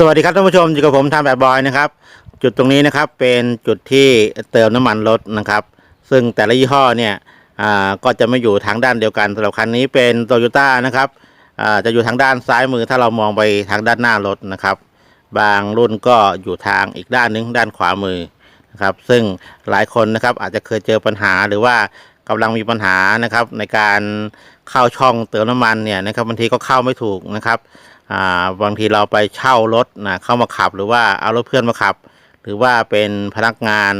สวัสดีครับท่านผู้ชมอยู่กับผมทำแบบบอยนะครับจุดตรงนี้นะครับเป็นจุดที่เติมน้ำมันรถนะครับ ซึ่งแต่ละยี่ห้อเนี่ยอ่าก็จะไม่อยู่ทางด้านเดียวกันสำหรับคันนี้เป็นโตโยต้านะครับอ่าจะอยู่ทางด้านซ้ายมือถ้าเรามองไปทางด้านหน้ารถนะครับ บางรุ่นก็อยู่ทางอีกด้านหนึงด้านขวามือนะครับซึ่งหลายคนนะครับอาจจะเคยเจอปัญหาหรือว่า กำลังมีปัญหานะครับ ในการเข้าช่องเติมน้ำมันเนี่ยนะครับบางทีก็เข้าไม่ถูกนะครับาบางทีเราไปเช่ารถนะเข้ามาขับ หรือว่าเอารถเพื่อนมาขับ หรือว่าเป็นพนักงาน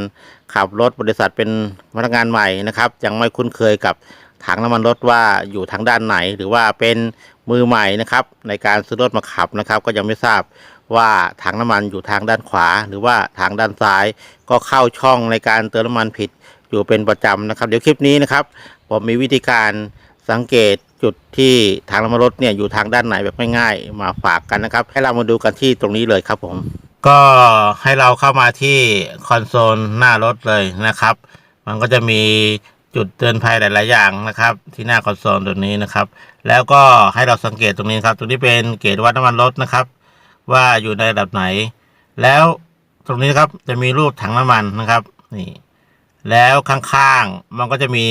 ขับรถบริษัทเป็นพนักงานใหม่นะครับยังไม่คุ้นเคยกับถังน้ำมันรถว่าอยู่ทางด้านไหน หรือว่าเป็นมือใหม่นะครับ ในการซื้อรถมาขับนะครับ ก็ยังไม่ทราบว่าถังน้ำมันอยู่ทางด้านขวา หรือว่าทางด้านซ้าย ก็เข้าช่องในการเติมน้ำมันผิด อยู่เป็นประจำนะครับ เดี๋ยวคลิปนี้นะครับ ผมมีวิธีการสังเกตจุดที่ทางน้ำมันรถเนี่ยอยู่ทางด้านไหนแบบง่ายๆมาฝากกันนะครับ ให้เรามาดูกันที่ตรงนี้เลยครับผมก็ให้เราเข้ามาที่คอนโซลหน้ารถเลยนะครับ มันก็จะมีจุดเตือนภัยหลาย ๆ อย่างนะครับ ที่หน้าคอนโซลตรงนี้นะครับ แล้วก็ให้เราสังเกตตรงนี้ครับ ตรงนี้เป็นเกจวัดน้ำมันรถนะครับ ว่าอยู่ในระดับไหน แล้วตรงนี้ครับจะมีรูปถังน้ำมันนะครับ นี่ แล้วข้างๆมันก็จะมี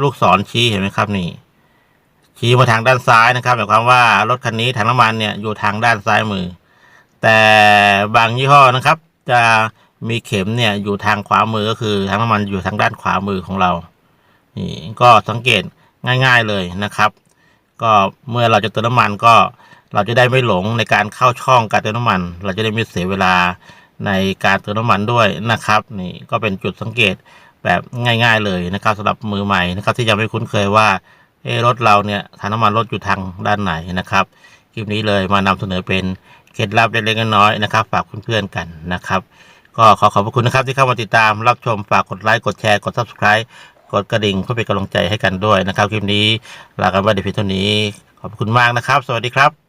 ลูกศรชี้เห็นไหมครับนี่ ชี้มาทางด้านซ้ายนะครับหมายความว่ารถคันนี้ถังน้ำมันเนี่ยอยู่ทางด้านซ้ายมือ แต่บางยี่ห้อนะครับ จะมีเข็มเนี่ยอยู่ทางขวามือก็คือถังน้ำมันอยู่ทางด้านขวามือของเรานี่ก็สังเกตง่าย ๆเลยนะครับ ก็เมื่อเราจะเติมน้ำมันก็เราจะได้ไม่หลงในการเข้าช่องการเติมน้ำมัน เราจะได้ไม่เสียเวลาในการเติมน้ำมันด้วยนะครับ นี่ก็เป็นจุดสังเกต แบบง่าย ๆ เลยนะครับสำหรับมือใหม่นะครับที่ยังไม่คุ้นเคยว่าเอรถเราเนี่ยถังน้ำมันรถอยู่ทางด้านไหนนะครับคลิปนี้เลยมานำเสนอเป็นเคล็ดลับเล็กๆน้อยๆนะครับ ฝากเพื่อนๆกันนะครับ ก็ขอขอบพระคุณนะครับที่เข้ามาติดตามรับชมฝากกดไลค์กดแชร์กด subscribe กดกระดิ่งเพื่อเป็นกำลังใจให้กันด้วยนะครับ คลิปนี้ลากันไว้เดี๋ยวเพียงเท่านี้ขอบคุณมากนะครับ สวัสดีครับ